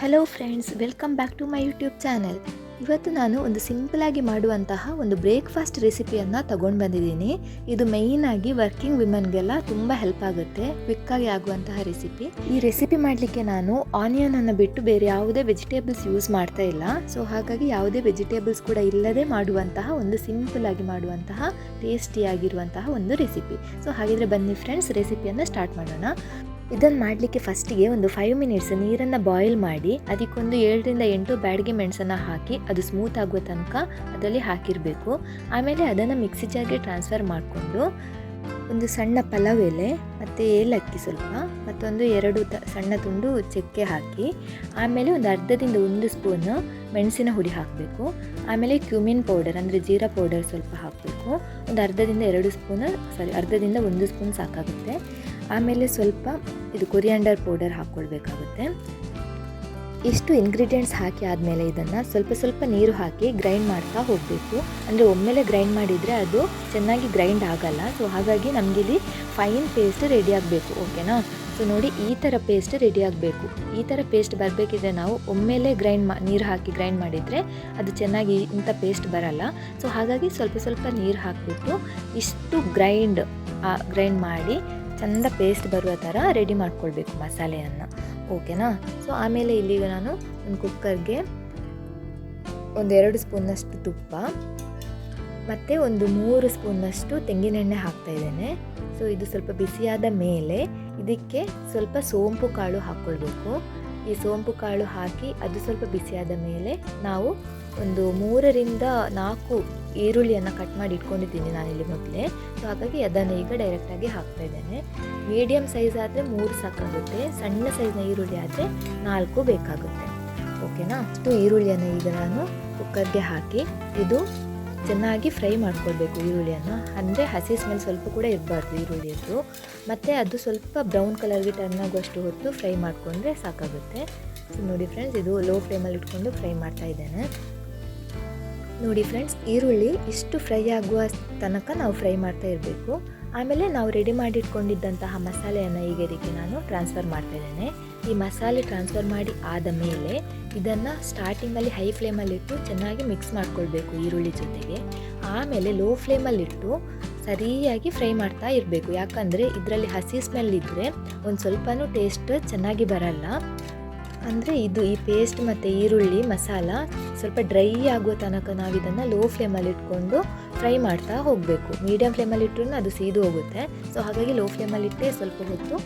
Hello friends welcome back to my YouTube channel ಇವತ್ತು ನಾನು ಒಂದು ಸಿಂಪಲಾಗಿ ಮಾಡುವಂತಹ ಒಂದು ಬ್ರೇಕ್ಫಾಸ್ಟ್ ರೆಸಿಪಿಯನ್ನು ತಗೊಂಡು ಬಂದಿದ್ದೀನಿ. ಇದು ಮೇಯ್ನಾಗಿ ವರ್ಕಿಂಗ್ ವಿಮನ್ಗೆಲ್ಲ ತುಂಬ ಹೆಲ್ಪ್ ಆಗುತ್ತೆ ಕ್ವಿಕ್ಕಾಗಿ ಆಗುವಂತಹ ರೆಸಿಪಿ ಈ ರೆಸಿಪಿ ಮಾಡಲಿಕ್ಕೆ ನಾನು ಆನಿಯನನ್ನು ಬಿಟ್ಟು ಬೇರೆ ಯಾವುದೇ ವೆಜಿಟೇಬಲ್ಸ್ ಯೂಸ್ ಮಾಡ್ತಾ ಇಲ್ಲ. ಸೊ ಹಾಗಾಗಿ ಯಾವುದೇ ವೆಜಿಟೇಬಲ್ಸ್ ಕೂಡ ಇಲ್ಲದೆ ಮಾಡುವಂತಹ ಒಂದು ಸಿಂಪಲ್ ಆಗಿ ಮಾಡುವಂತಹ ಟೇಸ್ಟಿಯಾಗಿರುವಂತಹ ಒಂದು ರೆಸಿಪಿ ಸೊ ಹಾಗಿದ್ರೆ ಬನ್ನಿ ಫ್ರೆಂಡ್ಸ್ ರೆಸಿಪಿಯನ್ನು ಸ್ಟಾರ್ಟ್ ಮಾಡೋಣ. ಇದನ್ನು ಮಾಡಲಿಕ್ಕೆ ಫಸ್ಟಿಗೆ ಒಂದು ಫೈವ್ ಮಿನಿಟ್ಸ್ ನೀರನ್ನು ಬಾಯ್ಲ್ ಮಾಡಿ, ಅದಕ್ಕೊಂದು ಏಳರಿಂದ ಎಂಟು ಬ್ಯಾಡಿಗೆ ಮೆಣಸನ್ನು ಹಾಕಿ ಅದು ಸ್ಮೂತ್ ಆಗುವ ತನಕ ಅದರಲ್ಲಿ ಹಾಕಿರಬೇಕು. ಆಮೇಲೆ ಅದನ್ನು ಮಿಕ್ಸಿ ಜಾರ್ಗೆ ಟ್ರಾನ್ಸ್ಫರ್ ಮಾಡಿಕೊಂಡು ಒಂದು ಸಣ್ಣ ಪಲಾವ್ ಎಲೆ ಮತ್ತು ಏಲಕ್ಕಿ ಸ್ವಲ್ಪ ಮತ್ತೊಂದು ಎರಡು ತ, ಸಣ್ಣ ತುಂಡು ಚಕ್ಕೆ ಹಾಕಿ, ಆಮೇಲೆ ಒಂದು ಅರ್ಧದಿಂದ ಒಂದು ಸ್ಪೂನು ಮೆಣಸಿನ ಹುಡಿ ಹಾಕಬೇಕು. ಆಮೇಲೆ ಕ್ಯೂಮಿನ್ ಪೌಡರ್ ಅಂದರೆ ಜೀರಾ ಪೌಡರ್ ಸ್ವಲ್ಪ ಹಾಕಬೇಕು. ಒಂದು ಅರ್ಧದಿಂದ ಎರಡು ಸ್ಪೂನ್ ಸಾರಿ ಅರ್ಧದಿಂದ ಒಂದು ಸ್ಪೂನ್ ಸಾಕಾಗುತ್ತೆ. ಆಮೇಲೆ ಸ್ವಲ್ಪ ಇದು ಕೊರಿಯಾಂಡರ್ ಪೌಡರ್ ಹಾಕ್ಕೊಳ್ಬೇಕಾಗುತ್ತೆ. ಇಷ್ಟು ಇಂಗ್ರೀಡಿಯೆಂಟ್ಸ್ ಹಾಕಿ ಆದಮೇಲೆ ಇದನ್ನು ಸ್ವಲ್ಪ ಸ್ವಲ್ಪ ನೀರು ಹಾಕಿ ಗ್ರೈಂಡ್ ಮಾಡ್ತಾ ಹೋಗಬೇಕು. ಅಂದರೆ ಒಮ್ಮೆಲೆ ಗ್ರೈಂಡ್ ಮಾಡಿದರೆ ಅದು ಚೆನ್ನಾಗಿ ಗ್ರೈಂಡ್ ಆಗಲ್ಲ. ಸೊ ಹಾಗಾಗಿ ನಮಗಿಲ್ಲಿ ಫೈನ್ ಪೇಸ್ಟ್ ರೆಡಿ ಆಗಬೇಕು ಓಕೆನಾ ಸೊ ನೋಡಿ ಈ ಥರ ಪೇಸ್ಟ್ ರೆಡಿ ಆಗಬೇಕು. ಈ ಥರ ಪೇಸ್ಟ್ ಬರಬೇಕಿದ್ರೆ ನಾವು ಒಮ್ಮೆಲೆ ಗ್ರೈಂಡ್ ಮಾ, ನೀರು ಹಾಕಿ ಗ್ರೈಂಡ್ ಮಾಡಿದರೆ ಅದು ಚೆನ್ನಾಗಿ ಇಂಥ ಪೇಸ್ಟ್ ಬರಲ್ಲ. ಸೊ ಹಾಗಾಗಿ ಸ್ವಲ್ಪ ಸ್ವಲ್ಪ ನೀರು ಹಾಕಿಬಿಟ್ಟು ಇಷ್ಟು ಗ್ರೈಂಡ್ ಗ್ರೈಂಡ್ ಮಾಡಿ ಚಂದ ಪೇಸ್ಟ್ ಬರುವ ಥರ ರೆಡಿ ಮಾಡ್ಕೊಳ್ಬೇಕು ಮಸಾಲೆಯನ್ನು. ಓಕೆನಾ ಸೊ ಆಮೇಲೆ ಇಲ್ಲಿಗ ನಾನು ಒಂದು ಕುಕ್ಕರ್ಗೆ ಒಂದೆರಡು ಸ್ಪೂನ್ನಷ್ಟು ತುಪ್ಪ, ಮತ್ತು ಒಂದು ಮೂರು ಸ್ಪೂನ್ನಷ್ಟು ತೆಂಗಿನೆಣ್ಣೆ ಹಾಕ್ತಾ ಇದ್ದೇನೆ. ಸೊ ಇದು ಸ್ವಲ್ಪ ಬಿಸಿಯಾದ ಮೇಲೆ ಇದಕ್ಕೆ ಸ್ವಲ್ಪ ಸೋಂಪು ಕಾಳು ಹಾಕ್ಕೊಳ್ಬೇಕು. ಈ ಸೋಂಪು ಕಾಳು ಹಾಕಿ ಅದು ಸ್ವಲ್ಪ ಬಿಸಿಯಾದ ಮೇಲೆ ನಾವು ಒಂದು ಮೂರರಿಂದ ನಾಲ್ಕು ಈರುಳ್ಳಿಯನ್ನು ಕಟ್ ಮಾಡಿ ಇಟ್ಕೊಂಡಿದ್ದೀನಿ ನಾನಿಲ್ಲಿ ಮೊದಲೇ. ಸೊ ಹಾಗಾಗಿ ಅದನ್ನು ಈಗ ಡೈರೆಕ್ಟಾಗಿ ಹಾಕ್ತಾ ಇದ್ದೇನೆ. ಮೀಡಿಯಮ್ ಸೈಜ್ ಆದರೆ ಮೂರು ಸಾಕಾಗುತ್ತೆ. ಸಣ್ಣ ಸೈಜ್ನ ಈರುಳ್ಳಿ ಆದರೆ ನಾಲ್ಕು ಬೇಕಾಗುತ್ತೆ. ಓಕೆನಾ ಅಷ್ಟು ಈರುಳ್ಳಿಯನ್ನು ಈಗ ನಾನು ಕುಕ್ಕರ್ಗೆ ಹಾಕಿ, ಇದು ಚೆನ್ನಾಗಿ ಫ್ರೈ ಮಾಡ್ಕೊಳ್ಬೇಕು ಈರುಳ್ಳಿಯನ್ನು. ಅಂದರೆ ಹಸಿ ಸ್ಮೆಲ್ ಸ್ವಲ್ಪ ಕೂಡ ಇರಬಾರ್ದು ಈರುಳ್ಳಿಯದ್ದು. ಮತ್ತು ಅದು ಸ್ವಲ್ಪ ಬ್ರೌನ್ ಕಲರ್ಗೆ ಟರ್ನ್ ಆಗುವಷ್ಟು ಹೊತ್ತು ಫ್ರೈ ಮಾಡಿಕೊಂಡ್ರೆ ಸಾಕಾಗುತ್ತೆ. ಸೊ ನೋಡಿ ಫ್ರೆಂಡ್ಸ್ ಇದು ಲೋ ಫ್ಲೇಮಲ್ಲಿ ಇಟ್ಕೊಂಡು ಫ್ರೈ ಮಾಡ್ತಾ ಇದ್ದೇನೆ. ನೋಡಿ ಫ್ರೆಂಡ್ಸ್ ಈರುಳ್ಳಿ ಇಷ್ಟು ಫ್ರೈ ಆಗುವ ತನಕ ನಾವು ಫ್ರೈ ಮಾಡ್ತಾ ಇರಬೇಕು. ಆಮೇಲೆ ನಾವು ರೆಡಿ ಮಾಡಿಟ್ಕೊಂಡಿದ್ದಂತಹ ಮಸಾಲೆಯನ್ನು ಈಗ ಇದಕ್ಕೆ ನಾನು ಟ್ರಾನ್ಸ್ಫರ್ ಮಾಡ್ತಾ ಇದ್ದೇನೆ. ಈ ಮಸಾಲೆ ಟ್ರಾನ್ಸ್ಫರ್ ಮಾಡಿ ಆದ ಮೇಲೆ ಇದನ್ನು ಸ್ಟಾರ್ಟಿಂಗಲ್ಲಿ ಹೈ ಫ್ಲೇಮಲ್ಲಿಟ್ಟು ಚೆನ್ನಾಗಿ ಮಿಕ್ಸ್ ಮಾಡ್ಕೊಳ್ಬೇಕು ಈರುಳ್ಳಿ ಜೊತೆಗೆ. ಆಮೇಲೆ ಲೋ ಫ್ಲೇಮಲ್ಲಿಟ್ಟು ಸರಿಯಾಗಿ ಫ್ರೈ ಮಾಡ್ತಾ ಇರಬೇಕು. ಯಾಕಂದರೆ ಇದರಲ್ಲಿ ಹಸಿ ಸ್ಮೆಲ್ ಇದ್ದರೆ ಒಂದು ಸ್ವಲ್ಪನೂ ಟೇಸ್ಟ್ ಚೆನ್ನಾಗಿ ಬರಲ್ಲ. ಅಂದರೆ ಇದು ಈ ಪೇಸ್ಟ್ ಮತ್ತು ಈರುಳ್ಳಿ, ಮಸಾಲ ಸ್ವಲ್ಪ ಡ್ರೈ ಆಗುವ ತನಕ ನಾವು ಇದನ್ನು ಲೋ ಫ್ಲೇಮಲ್ಲಿ ಇಟ್ಕೊಂಡು ಫ್ರೈ ಮಾಡ್ತಾ ಹೋಗಬೇಕು. ಮೀಡಿಯಮ್ ಫ್ಲೇಮಲ್ಲಿ ಇಟ್ಟರೂ ಅದು ಸೀದು ಹೋಗುತ್ತೆ. ಸೊ ಹಾಗಾಗಿ ಲೋ ಫ್ಲೇಮಲ್ಲಿಟ್ಟೆ ಸ್ವಲ್ಪ ಹೊತ್ತು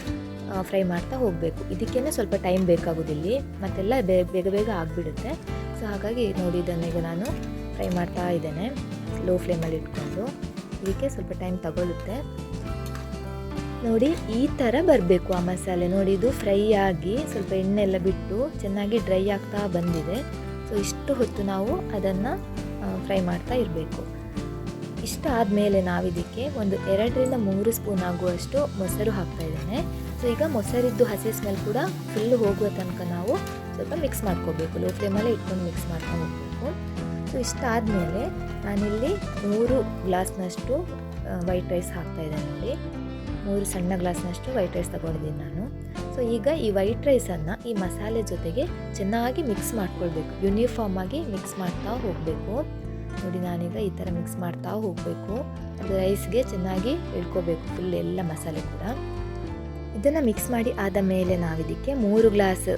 ಫ್ರೈ ಮಾಡ್ತಾ ಹೋಗಬೇಕು. ಇದಕ್ಕೇ ಸ್ವಲ್ಪ ಟೈಮ್ ಬೇಕಾಗೋದಿಲ್ಲಿ ಮತ್ತೆಲ್ಲ ಬೇಗ ಬೇಗ ಆಗಿಬಿಡುತ್ತೆ. ಸೊ ಹಾಗಾಗಿ ನೋಡಿ ಇದನ್ನು ಈಗ ನಾನು ಫ್ರೈ ಮಾಡ್ತಾ ಇದ್ದೇನೆ. ಲೋ ಫ್ಲೇಮಲ್ಲಿ ಇಟ್ಕೊಂಡು. ಇದಕ್ಕೆ ಸ್ವಲ್ಪ ಟೈಮ್ ತಗೊಳ್ಳುತ್ತೆ ನೋಡಿ, ಈ ಥರ ಬರಬೇಕು ಆ ಮಸಾಲೆ. ನೋಡಿ, ಇದು ಫ್ರೈ ಆಗಿ ಸ್ವಲ್ಪ ಎಣ್ಣೆ ಎಲ್ಲ ಬಿಟ್ಟು ಚೆನ್ನಾಗಿ ಡ್ರೈ ಆಗ್ತಾ ಬಂದಿದೆ. ಸೊ ಇಷ್ಟು ಹೊತ್ತು ನಾವು ಅದನ್ನು ಫ್ರೈ ಮಾಡ್ತಾ ಇರಬೇಕು. ಇಷ್ಟ ಆದಮೇಲೆ ನಾವಿದಕ್ಕೆ ಒಂದು ಎರಡರಿಂದ ಮೂರು ಸ್ಪೂನ್ ಆಗುವಷ್ಟು ಮೊಸರು ಹಾಕ್ತಾ ಇದ್ದೇನೆ. ಸೊ ಈಗ ಮೊಸರಿದ್ದು ಹಸಿ ಸ್ಮೆಲ್ ಕೂಡ ಫುಲ್ ಹೋಗುವ ತನಕ ನಾವು ಸ್ವಲ್ಪ ಮಿಕ್ಸ್ ಮಾಡ್ಕೋಬೇಕು. ಲೋ ಫ್ಲೇಮಲ್ಲೇ ಇಟ್ಕೊಂಡು ಮಿಕ್ಸ್ ಮಾಡ್ತಾ ಹೋಗಬೇಕು ಸೊ ಇಷ್ಟ ಆದಮೇಲೆ ನಾನಿಲ್ಲಿ ಮೂರು ಗ್ಲಾಸ್ನಷ್ಟು ವೈಟ್ ರೈಸ್ ಹಾಕ್ತಾ ಇದ್ದೇನೆ ನೋಡಿ. ಮೂರು ಸಣ್ಣ ಗ್ಲಾಸ್ನಷ್ಟು ವೈಟ್ ರೈಸ್ ತಗೊಂಡಿದ್ದೀನಿ ನಾನು. ಸೊ ಈಗ ಈ ವೈಟ್ ರೈಸನ್ನು ಈ ಮಸಾಲೆ ಜೊತೆಗೆ ಚೆನ್ನಾಗಿ ಮಿಕ್ಸ್ ಮಾಡ್ಕೊಳ್ಬೇಕು. ಯೂನಿಫಾರ್ಮ್ ಆಗಿ ಮಿಕ್ಸ್ ಮಾಡ್ತಾ ಹೋಗಬೇಕು. ನೋಡಿ, ನಾನೀಗ ಈ ಥರ ಮಿಕ್ಸ್ ಮಾಡ್ತಾ ಹೋಗಬೇಕು. ಅದು ರೈಸ್ಗೆ ಚೆನ್ನಾಗಿ ಇಳ್ಕೋಬೇಕು ಫುಲ್ ಎಲ್ಲ ಮಸಾಲೆ ಕೂಡ. ಇದನ್ನು ಮಿಕ್ಸ್ ಮಾಡಿ ಆದ ಮೇಲೆ ನಾವಿದಕ್ಕೆ ಮೂರು ಗ್ಲಾಸ್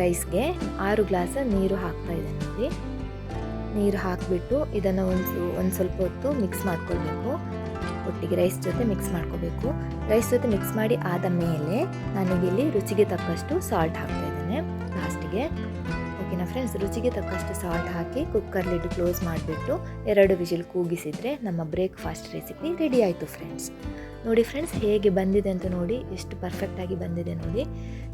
ರೈಸ್ಗೆ ಆರು ಗ್ಲಾಸ್ ನೀರು ಹಾಕ್ತಾ ಇದ್ದೇನೆ ನೋಡಿ. ನೀರು ಹಾಕಿಬಿಟ್ಟು ಇದನ್ನು ಒಂದು ಒಂದು ಸ್ವಲ್ಪ ಹೊತ್ತು ಮಿಕ್ಸ್ ಮಾಡ್ಕೊಳ್ಬೇಕು. ಒಟ್ಟಿಗೆ ರೈಸ್ ಜೊತೆ ಮಿಕ್ಸ್ ಮಾಡ್ಕೋಬೇಕು. ರೈಸ್ ಜೊತೆ ಮಿಕ್ಸ್ ಮಾಡಿ ಆದ ಮೇಲೆ ನಾನಿಗಿಲ್ಲಿ ರುಚಿಗೆ ತಕ್ಕಷ್ಟು ಸಾಲ್ಟ್ ಹಾಕ್ತಾ ಇದ್ದೇನೆ ಲಾಸ್ಟಿಗೆ ಓಕೆನಾ ಫ್ರೆಂಡ್ಸ್ ರುಚಿಗೆ ತಕ್ಕಷ್ಟು ಸಾಲ್ಟ್ ಹಾಕಿ ಕುಕ್ಕರ್ ಲಿಡ್ ಕ್ಲೋಸ್ ಮಾಡಿಬಿಟ್ಟು ಎರಡು ವಿಜಿಲ್ ಕೂಗಿಸಿದರೆ ನಮ್ಮ ಬ್ರೇಕ್ಫಾಸ್ಟ್ ರೆಸಿಪಿ ರೆಡಿ ಆಯಿತು ಫ್ರೆಂಡ್ಸ್ ನೋಡಿ ಫ್ರೆಂಡ್ಸ್ ಹೇಗೆ ಬಂದಿದೆ ಅಂತ ನೋಡಿ, ಎಷ್ಟು ಪರ್ಫೆಕ್ಟಾಗಿ ಬಂದಿದೆ ನೋಡಿ.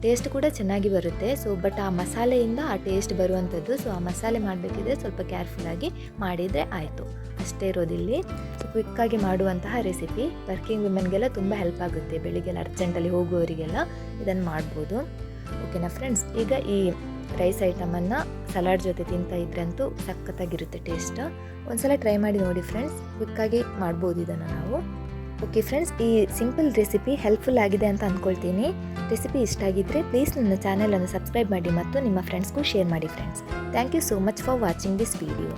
ಟೇಸ್ಟ್ ಕೂಡ ಚೆನ್ನಾಗಿ ಬರುತ್ತೆ. ಸೊ ಬಟ್ ಆ ಮಸಾಲೆಯಿಂದ ಆ ಟೇಸ್ಟ್ ಬರುವಂಥದ್ದು ಸೊ ಆ ಮಸಾಲೆ ಮಾಡಬೇಕಿದ್ರೆ ಸ್ವಲ್ಪ ಕೇರ್ಫುಲ್ಲಾಗಿ ಮಾಡಿದರೆ ಆಯಿತು. ಅಷ್ಟೇ ಇರೋದಿಲ್ಲಿ. ಕ್ವಿಕ್ಕಾಗಿ ಮಾಡುವಂತಹ ರೆಸಿಪಿ. ವರ್ಕಿಂಗ್ ವಿಮೆನ್ಗೆಲ್ಲ ತುಂಬ ಹೆಲ್ಪ್ ಆಗುತ್ತೆ. ಬೆಳಿಗ್ಗೆಲ್ಲ ಅರ್ಜೆಂಟಲ್ಲಿ ಹೋಗುವವರಿಗೆಲ್ಲ ಇದನ್ನು ಮಾಡ್ಬೋದು. ಓಕೆನಾ ಫ್ರೆಂಡ್ಸ್ ಈಗ ಈ ರೈಸ್ ಐಟಮನ್ನು ಸಲಾಡ್ ಜೊತೆ ತಿಂತಾ ಇದ್ರಂತೂ ಸಖತ್ತಾಗಿರುತ್ತೆ ಟೇಸ್ಟ್ ಒಂದ್ಸಲ ಟ್ರೈ ಮಾಡಿ ನೋಡಿ ಫ್ರೆಂಡ್ಸ್ ಕ್ವಿಕ್ಕಾಗಿ ಮಾಡ್ಬೋದು ಇದನ್ನು ನಾವು. ಓಕೆ ಫ್ರೆಂಡ್ಸ್ ಈ ಸಿಂಪಲ್ ರೆಸಿಪಿ ಹೆಲ್ಪ್ಫುಲ್ ಆಗಿದೆ ಅಂತ ಅಂದ್ಕೊಳ್ತೀನಿ. ರೆಸಿಪಿ ಇಷ್ಟ ಆಗಿದ್ದರೆ ಪ್ಲೀಸ್ ನನ್ನ ಚಾನೆಲನ್ನು ಸಬ್ಸ್ಕ್ರೈಬ್ ಮಾಡಿ ಮತ್ತು ನಿಮ್ಮ ಫ್ರೆಂಡ್ಸ್ಗೂ ಶೇರ್ ಮಾಡಿ friends thank you so much for watching this video